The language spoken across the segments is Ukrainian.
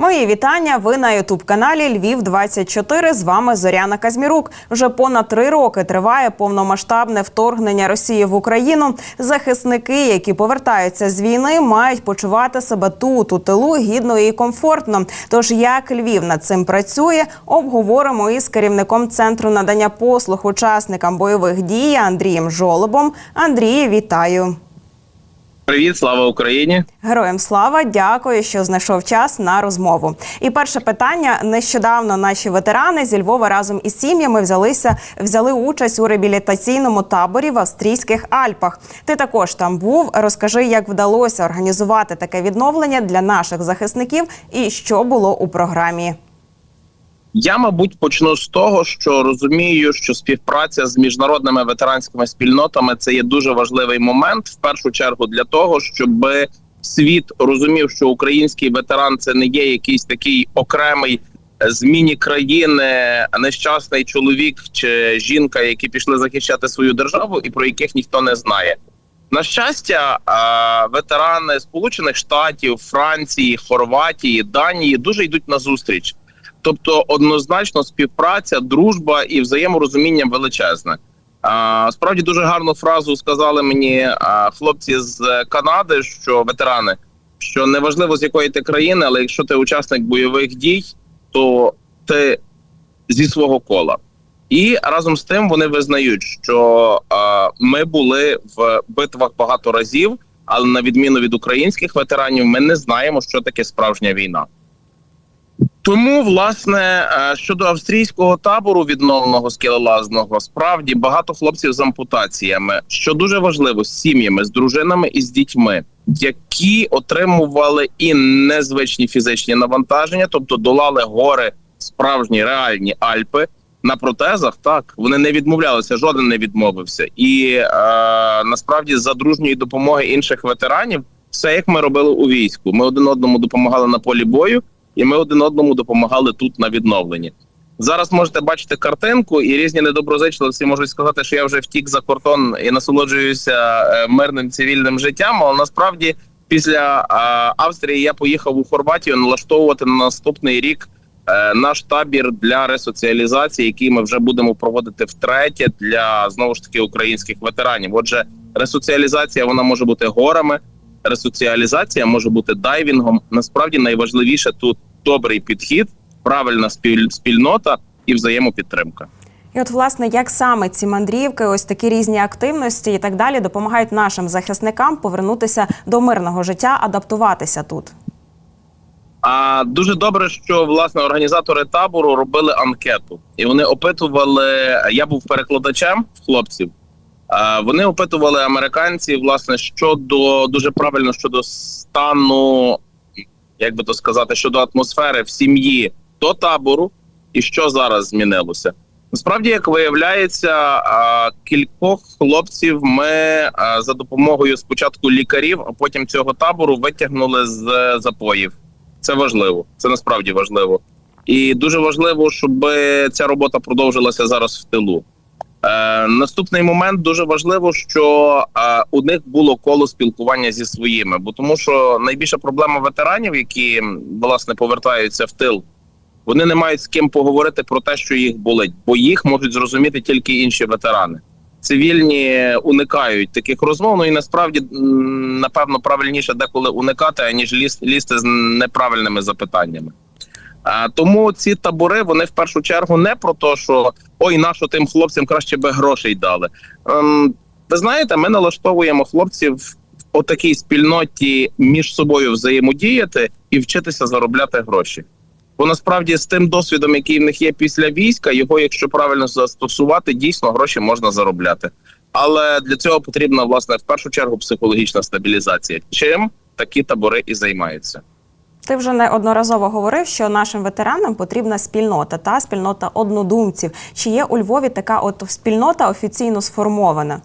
Мої вітання. Ви на Ютуб каналі Львів 24 З вами Зоряна Казмірук. Вже понад три роки триває повномасштабне вторгнення Росії в Україну. Захисники, які повертаються з війни, мають почувати себе тут у тилу гідно і комфортно. Тож як Львів над цим працює, обговоримо із керівником центру надання послуг учасникам бойових дій Андрієм Жолобом. Андрій, вітаю. Привіт, слава Україні! Героям слава, дякую, що знайшов час на розмову. І перше питання: нещодавно наші ветерани зі Львова разом із сім'ями взялися взяли участь у реабілітаційному таборі в австрійських Альпах. Ти також там був. Розкажи, як вдалося організувати таке відновлення для наших захисників і що було у програмі. Я, мабуть, почну з того, що розумію, що співпраця з міжнародними ветеранськими спільнотами це є дуже важливий момент, в першу чергу для того, щоб світ розумів, що український ветеран це не є якийсь такий окремий з міні-країни, нещасний чоловік чи жінка, які пішли захищати свою державу, і про яких ніхто не знає. На щастя, ветерани Сполучених Штатів, Франції, Хорватії, Данії дуже йдуть на зустріч. Тобто, однозначно, співпраця, дружба і взаєморозуміння величезне. А, справді дуже гарну фразу сказали мені а, хлопці з Канади, що ветерани, що неважливо з якої ти країни, але якщо ти учасник бойових дій, то ти зі свого кола. І разом з тим вони визнають, що а, ми були в битвах багато разів, але на відміну від українських ветеранів, ми не знаємо, що таке справжня війна. Тому, власне, е, щодо австрійського табору відновленого скелелазного, справді багато хлопців з ампутаціями, що дуже важливо, з сім'ями, з дружинами і з дітьми, які отримували і незвичні фізичні навантаження, тобто долали гори, справжні реальні Альпи. На протезах так вони не відмовлялися, жоден не відмовився, і е, насправді за дружньої допомоги інших ветеранів, все як ми робили у війську. Ми один одному допомагали на полі бою і ми один одному допомагали тут на відновленні. Зараз можете бачити картинку, і різні недоброзичливці можуть сказати, що я вже втік за кордон і насолоджуюся е, мирним цивільним життям. Але насправді після Австрії я поїхав у Хорватію налаштовувати на наступний рік е, наш табір для ресоціалізації, який ми вже будемо проводити втретє для знову ж таки українських ветеранів. Отже, ресоціалізація вона може бути горами ресоціалізація може бути дайвінгом. Насправді найважливіше тут добрий підхід, правильна спіль спільнота і взаємопідтримка. І от, власне, як саме ці мандрівки, ось такі різні активності і так далі допомагають нашим захисникам повернутися до мирного життя, адаптуватися тут. А дуже добре, що власне організатори табору робили анкету, і вони опитували. Я був перекладачем хлопців. А вони опитували американців, власне, щодо дуже правильно щодо стану, як би то сказати, щодо атмосфери в сім'ї до табору, і що зараз змінилося. Насправді, як виявляється, кількох хлопців ми за допомогою спочатку лікарів, а потім цього табору витягнули з запоїв. Це важливо, це насправді важливо, і дуже важливо, щоб ця робота продовжилася зараз в тилу. Е, Наступний момент дуже важливо, що е, у них було коло спілкування зі своїми, бо тому, що найбільша проблема ветеранів, які власне повертаються в тил, вони не мають з ким поговорити про те, що їх болить, бо їх можуть зрозуміти тільки інші ветерани. Цивільні уникають таких розмов. Ну і насправді напевно правильніше деколи уникати, аніж лізти з неправильними запитаннями. А, Тому ці табори вони в першу чергу не про те, що ой, нащо тим хлопцям краще би грошей дали. Ем, ви знаєте, ми налаштовуємо хлопців в отакій спільноті між собою взаємодіяти і вчитися заробляти гроші. Бо насправді з тим досвідом, який в них є після війська, його, якщо правильно застосувати, дійсно гроші можна заробляти. Але для цього потрібна власне в першу чергу психологічна стабілізація. Чим такі табори і займаються. Ти вже неодноразово говорив, що нашим ветеранам потрібна спільнота та спільнота однодумців. Чи є у Львові така от спільнота офіційно сформована?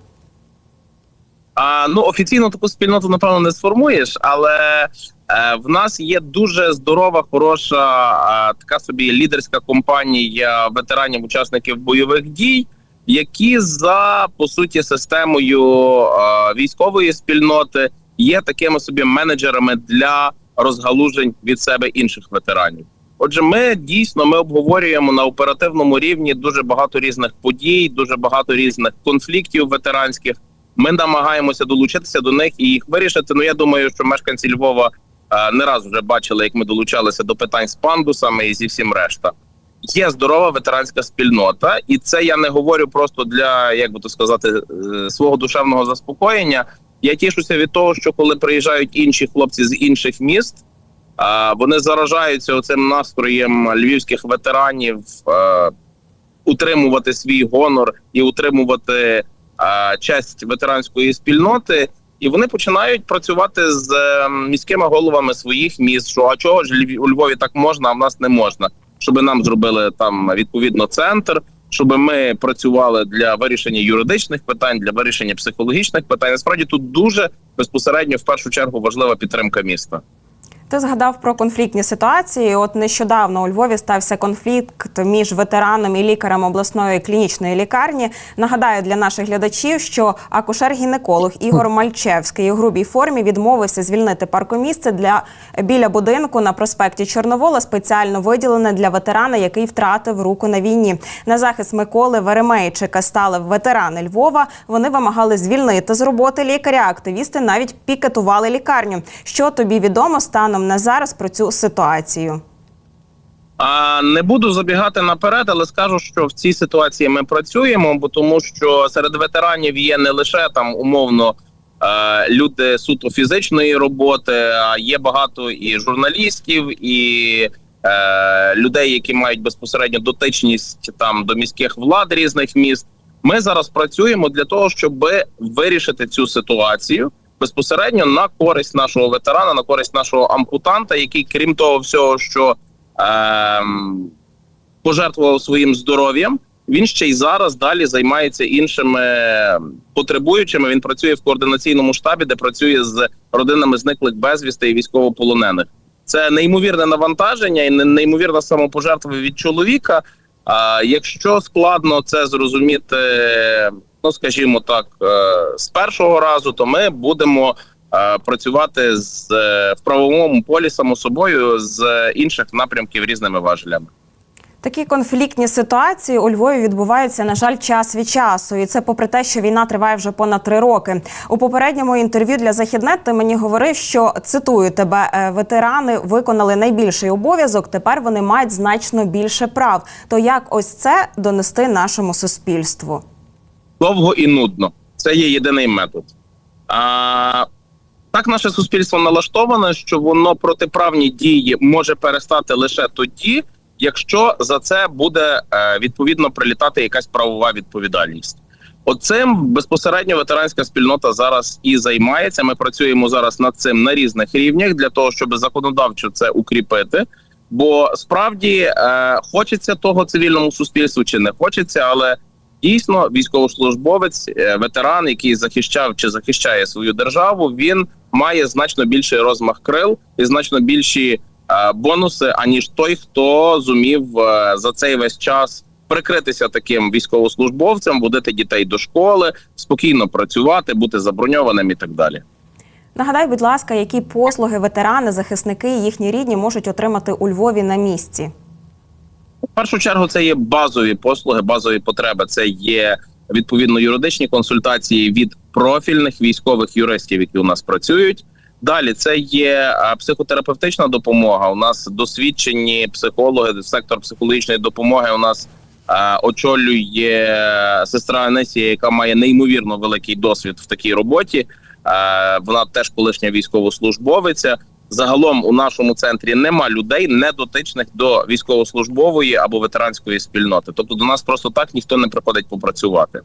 А, Ну офіційно таку спільноту напевно не сформуєш, але е, в нас є дуже здорова, хороша е, така собі лідерська компанія ветеранів, учасників бойових дій, які за по суті системою е, військової спільноти є такими собі менеджерами для розгалужень від себе інших ветеранів. Отже, ми дійсно ми обговорюємо на оперативному рівні дуже багато різних подій, дуже багато різних конфліктів ветеранських. Ми намагаємося долучитися до них і їх вирішити. Ну я думаю, що мешканці Львова е, не раз вже бачили, як ми долучалися до питань з пандусами і зі всім решта. Є здорова ветеранська спільнота, і це я не говорю просто для як би то сказати е, свого душевного заспокоєння. Я тішуся від того, що коли приїжджають інші хлопці з інших міст, вони заражаються оцим настроєм львівських ветеранів утримувати свій гонор і утримувати честь ветеранської спільноти. І вони починають працювати з е, міськими головами своїх міст. Що а чого ж у Львові так можна, а в нас не можна, щоб нам зробили там відповідно центр, щоб ми працювали для вирішення юридичних питань, для вирішення психологічних питань. Насправді тут дуже безпосередньо в першу чергу важлива підтримка міста. Ти згадав про конфліктні ситуації. От нещодавно у Львові стався конфлікт між ветераном і лікарем обласної клінічної лікарні. Нагадаю для наших глядачів, що акушер-гінеколог Ігор Мальчевський у грубій формі відмовився звільнити паркомісце для біля будинку на проспекті Чорновола, спеціально виділене для ветерана, який втратив руку на війні. На захист Миколи Веремейчика стали ветерани Львова. Вони вимагали звільнити з роботи лікаря. Активісти навіть пікетували лікарню. Що тобі відомо станом на зараз про цю ситуацію? А не буду забігати наперед, але скажу, що в цій ситуації ми працюємо, бо тому що серед ветеранів є не лише там умовно люди суто фізичної роботи, а є багато і журналістів, і е, людей, які мають безпосередньо дотичність там до міських влад різних міст. Ми зараз працюємо для того, щоб вирішити цю ситуацію безпосередньо на користь нашого ветерана, на користь нашого ампутанта, який, крім того всього, що ем, пожертвував своїм здоров'ям. Він ще й зараз далі займається іншими потребуючими. Він працює в координаційному штабі, де працює з родинами зниклих безвісти і військовополонених. Це неймовірне навантаження і не- неймовірна самопожертва від чоловіка. А якщо складно це зрозуміти, ну скажімо так, е, з першого разу, то ми будемо е, працювати з е, в правовому полі само собою з інших напрямків різними важелями. Такі конфліктні ситуації у Львові відбуваються, на жаль, час від часу, і це попри те, що війна триває вже понад три роки. У попередньому інтерв'ю для Західнет ти мені говорив, що цитую тебе, «Е, ветерани виконали найбільший обов'язок. Тепер вони мають значно більше прав. То як ось це донести нашому суспільству? Довго і нудно. Це є єдиний метод. А, так наше суспільство налаштоване, що воно протиправні дії може перестати лише тоді, якщо за це буде е, відповідно прилітати якась правова відповідальність. Оцим безпосередньо ветеранська спільнота зараз і займається. Ми працюємо зараз над цим на різних рівнях для того, щоб законодавчо це укріпити. Бо справді е, хочеться того цивільному суспільству чи не хочеться, але дійсно військовослужбовець, е, ветеран, який захищав чи захищає свою державу, він має значно більший розмах крил і значно більші е, бонуси, аніж той, хто зумів е, за цей весь час прикритися таким військовослужбовцем, водити дітей до школи, спокійно працювати, бути заброньованим і так далі. Нагадай, будь ласка, які послуги ветерани, захисники і їхні рідні можуть отримати у Львові на місці? Першу чергу це є базові послуги, базові потреби. Це є відповідно юридичні консультації від профільних військових юристів, які у нас працюють. Далі це є психотерапевтична допомога. У нас досвідчені психологи, сектор психологічної допомоги. У нас очолює сестра Анесія, яка має неймовірно великий досвід в такій роботі. Вона теж колишня військовослужбовиця. Загалом у нашому центрі нема людей, не дотичних до військовослужбової або ветеранської спільноти. Тобто до нас просто так ніхто не приходить попрацювати.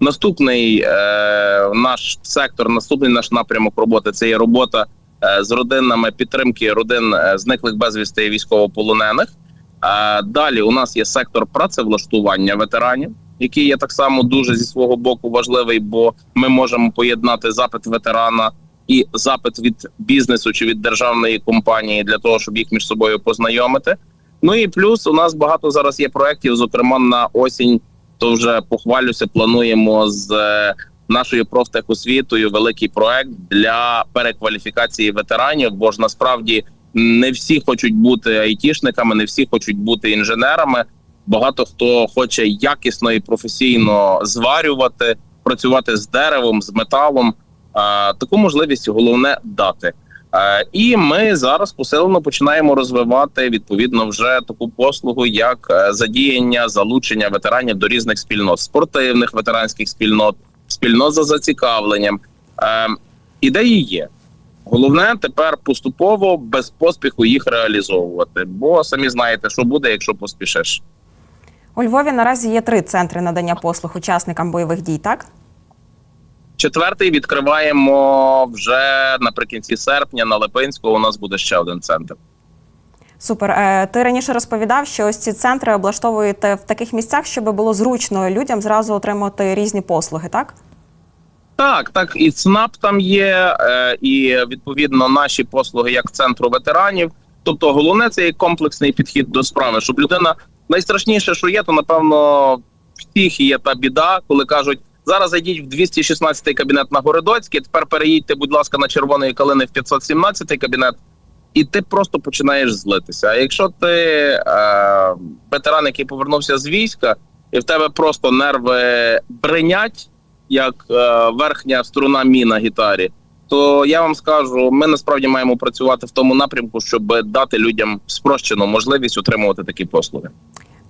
Наступний е, наш сектор, наступний наш напрямок роботи це є робота е, з родинами підтримки родин е, зниклих безвісти і військовополонених. Е, далі у нас є сектор працевлаштування ветеранів, який є так само дуже зі свого боку важливий, бо ми можемо поєднати запит ветерана і запит від бізнесу чи від державної компанії для того, щоб їх між собою познайомити. Ну і плюс у нас багато зараз є проєктів, зокрема на осінь. То вже похвалюся, плануємо з е, нашою профтехосвітою великий проект для перекваліфікації ветеранів. Бо ж насправді Не всі хочуть бути айтішниками, не всі хочуть бути інженерами. Багато хто хоче якісно і професійно зварювати, працювати з деревом, з металом. Таку можливість головне дати. Е, І ми зараз посилено починаємо розвивати відповідно вже таку послугу, як е, задіяння залучення ветеранів до різних спільнот, спортивних ветеранських спільнот, спільнот за зацікавленням. Е, Ідеї є. Головне тепер поступово без поспіху їх реалізовувати. Бо самі знаєте, що буде, якщо поспішиш. У Львові наразі є три центри надання послуг учасникам бойових дій. Так Четвертий відкриваємо вже наприкінці серпня на Липинську. У нас буде ще один центр. супер. Е, Ти раніше розповідав, що ось ці центри облаштовуєте в таких місцях, щоб було зручно людям зразу отримати різні послуги. Так Так, так, і ЦНАП там є, е, і відповідно наші послуги як центру ветеранів. Тобто, головне це є комплексний підхід до справи, щоб людина найстрашніше, що є, то напевно всіх є та біда, коли кажуть. Зараз зайдіть в 216 кабінет на Городоцький, тепер переїдьте, будь ласка, на червоної калини в 517 кабінет, і ти просто починаєш злитися. А якщо ти е, ветеран, який повернувся з війська, і в тебе просто нерви бринять, як е, верхня струна мі на гітарі, то я вам скажу, ми насправді маємо працювати в тому напрямку, щоб дати людям спрощену можливість отримувати такі послуги.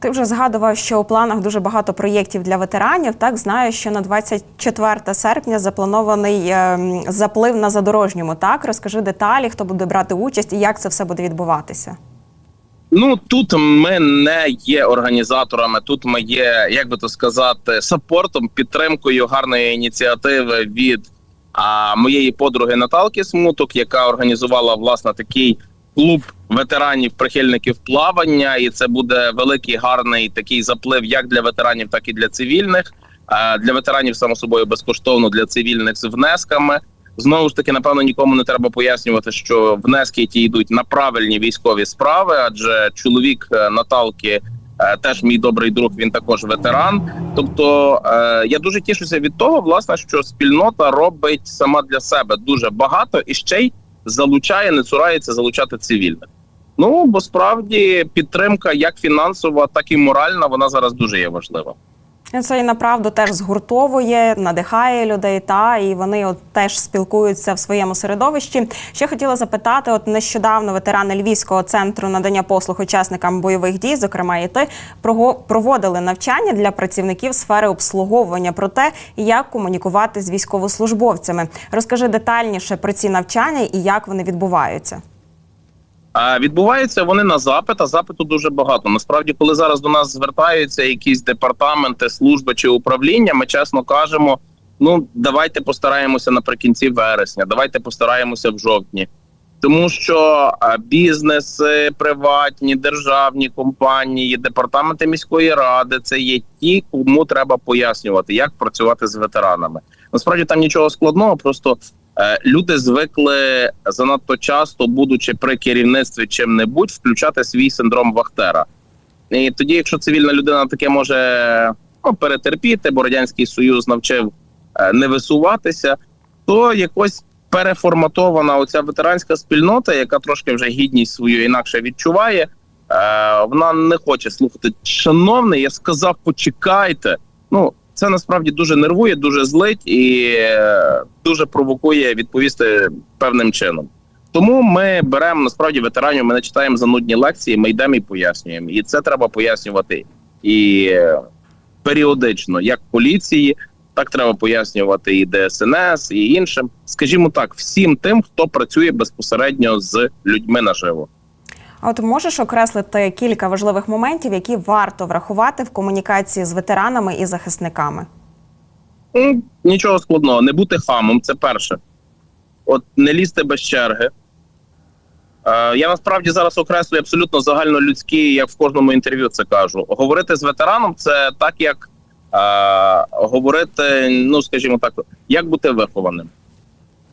Ти вже згадував, що у планах дуже багато проєктів для ветеранів. Так знаю, що на 24 серпня запланований е, заплив на задорожньому. Так розкажи деталі, хто буде брати участь і як це все буде відбуватися. Ну тут ми не є організаторами. Тут ми є, як би то сказати, сапортом, підтримкою гарної ініціативи від а, моєї подруги Наталки Смуток, яка організувала власне такий клуб ветеранів прихильників плавання, і це буде великий гарний такий заплив як для ветеранів, так і для цивільних. Для ветеранів само собою безкоштовно для цивільних з внесками. Знову ж таки, напевно, нікому не треба пояснювати, що внески ті йдуть на правильні військові справи, адже чоловік е, Наталки е, теж мій добрий друг. Він також ветеран. Тобто е, я дуже тішуся від того, власне, що спільнота робить сама для себе дуже багато і ще й залучає, не цурається залучати цивільних. Ну бо справді підтримка, як фінансова, так і моральна, вона зараз дуже є важлива. Це і направду теж згуртовує, надихає людей, та і вони от теж спілкуються в своєму середовищі. Ще хотіла запитати: от нещодавно ветерани Львівського центру надання послуг учасникам бойових дій, зокрема і ти, проводили навчання для працівників сфери обслуговування про те, як комунікувати з військовослужбовцями. Розкажи детальніше про ці навчання і як вони відбуваються. А відбуваються вони на запит, а запиту дуже багато. Насправді, коли зараз до нас звертаються якісь департаменти, служби чи управління, ми чесно кажемо: ну давайте постараємося наприкінці вересня, давайте постараємося в жовтні. Тому що бізнеси, приватні, державні компанії, департаменти міської ради це є ті, кому треба пояснювати, як працювати з ветеранами. Насправді там нічого складного, просто Люди звикли занадто часто, будучи при керівництві чим-небудь, включати свій синдром Вахтера. І тоді, якщо цивільна людина таке може ну, перетерпіти, бо радянський союз навчив е, не висуватися, то якось переформатована оця ветеранська спільнота, яка трошки вже гідність свою інакше відчуває. е, Вона не хоче слухати. Шановний, я сказав, почекайте. Ну це насправді дуже нервує, дуже злить і е, дуже провокує відповісти певним чином. Тому ми беремо насправді ветеранів. Ми не читаємо занудні лекції, ми йдемо і пояснюємо. І це треба пояснювати і е, періодично, як поліції, так треба пояснювати і ДСНС, і іншим. Скажімо так, всім тим, хто працює безпосередньо з людьми наживо. А от можеш окреслити кілька важливих моментів, які варто врахувати в комунікації з ветеранами і захисниками. Ну, Нічого складного, не бути хамом, це перше. От не лізти без черги. Е, я насправді зараз окреслюю абсолютно загальнолюдські, як в кожному інтерв'ю це кажу. Говорити з ветераном це так, як е, говорити, ну скажімо так, як бути вихованим.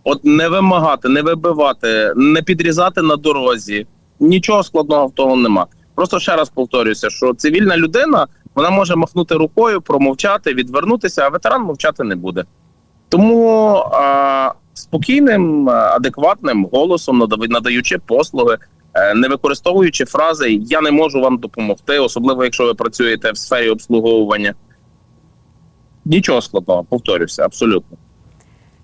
От не вимагати, не вибивати, не підрізати на дорозі. Нічого складного в того нема. Просто ще раз повторюся, що цивільна людина вона може махнути рукою, промовчати, відвернутися, а ветеран мовчати не буде. Тому а, спокійним, адекватним голосом, надаючи послуги, е, не використовуючи фрази Я не можу вам допомогти, особливо якщо ви працюєте в сфері обслуговування. Нічого складного, повторюся, абсолютно.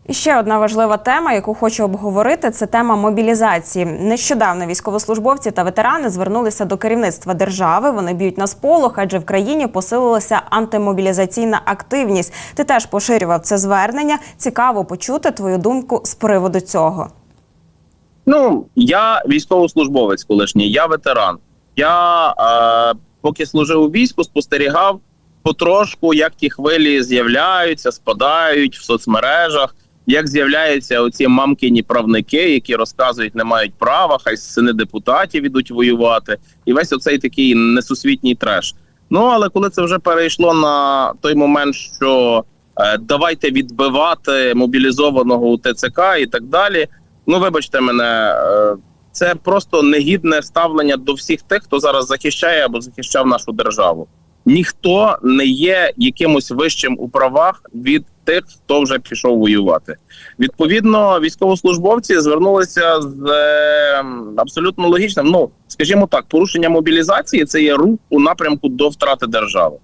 І ще одна важлива тема, яку хочу обговорити, це тема мобілізації. Нещодавно військовослужбовці та ветерани звернулися до керівництва держави. Вони б'ють на сполох, адже в країні посилилася антимобілізаційна активність. Ти теж поширював це звернення. Цікаво почути твою думку з приводу цього. Ну, я військовослужбовець колишній, я ветеран. Я е, поки служив у війську, спостерігав потрошку, як ті хвилі з'являються, спадають в соцмережах, як з'являються оці мамкині правники, які розказують, не мають права, хай сини депутатів ідуть воювати, і весь оцей такий несусвітній треш. Ну але коли це вже перейшло на той момент, що е, давайте відбивати мобілізованого у ТЦК і так далі. Ну, вибачте мене, е, це просто негідне ставлення до всіх тих, хто зараз захищає або захищав нашу державу. Ніхто не є якимось вищим у правах від тих, хто вже пішов воювати. Відповідно, військовослужбовці звернулися з е, абсолютно логічним. Ну, скажімо так, порушення мобілізації це є рух у напрямку до втрати держави.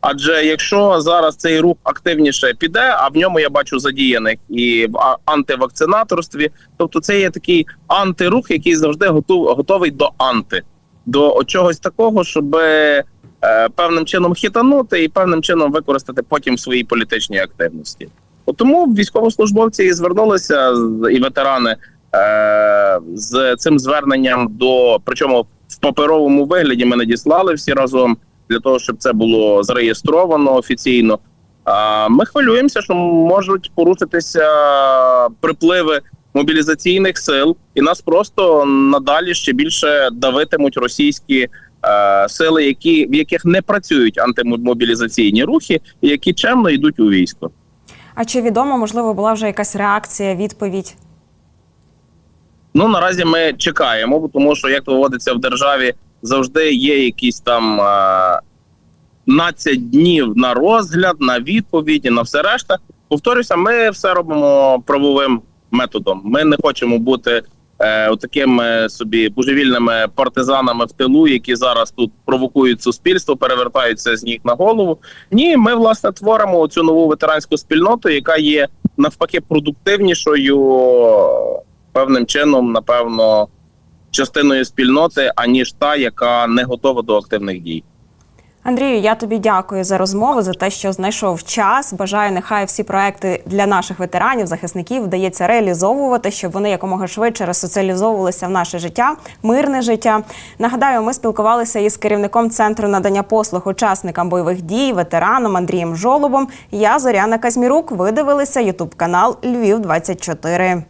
Адже якщо зараз цей рух активніше піде, а в ньому я бачу задіяних і в антивакцинаторстві, тобто це є такий антирух, який завжди готов, готовий до анти, до чогось такого, щоб певним чином хитанути і певним чином використати потім в своїй політичній активності. От тому військовослужбовці і звернулися і ветерани е, з цим зверненням до причому в паперовому вигляді ми надіслали всі разом для того, щоб це було зареєстровано офіційно. Ми хвилюємося, що можуть порушитися припливи мобілізаційних сил, і нас просто надалі ще більше давитимуть російські е, сили, які в яких не працюють антимобілізаційні рухи, які чемно йдуть у військо. А чи відомо, можливо, була вже якась реакція, відповідь? Ну наразі ми чекаємо, тому що як доводиться в державі, завжди є якісь там е, 15 днів на розгляд, на відповіді, на все решта. Повторюся, ми все робимо правовим методом. Ми не хочемо бути е, такими собі божевільними партизанами в тилу, які зараз тут провокують суспільство, перевертаються з ніг на голову. Ні, ми власне творимо цю нову ветеранську спільноту, яка є навпаки продуктивнішою певним чином, напевно, частиною спільноти, аніж та, яка не готова до активних дій. Андрію, я тобі дякую за розмову, за те, що знайшов час. Бажаю, нехай всі проекти для наших ветеранів, захисників вдається реалізовувати, щоб вони якомога швидше розсоціалізовувалися в наше життя, мирне життя. Нагадаю, ми спілкувалися із керівником центру надання послуг учасникам бойових дій, ветераном Андрієм Жолобом. Я Зоряна Казмірук. Ви дивилися Ютуб канал Львів 24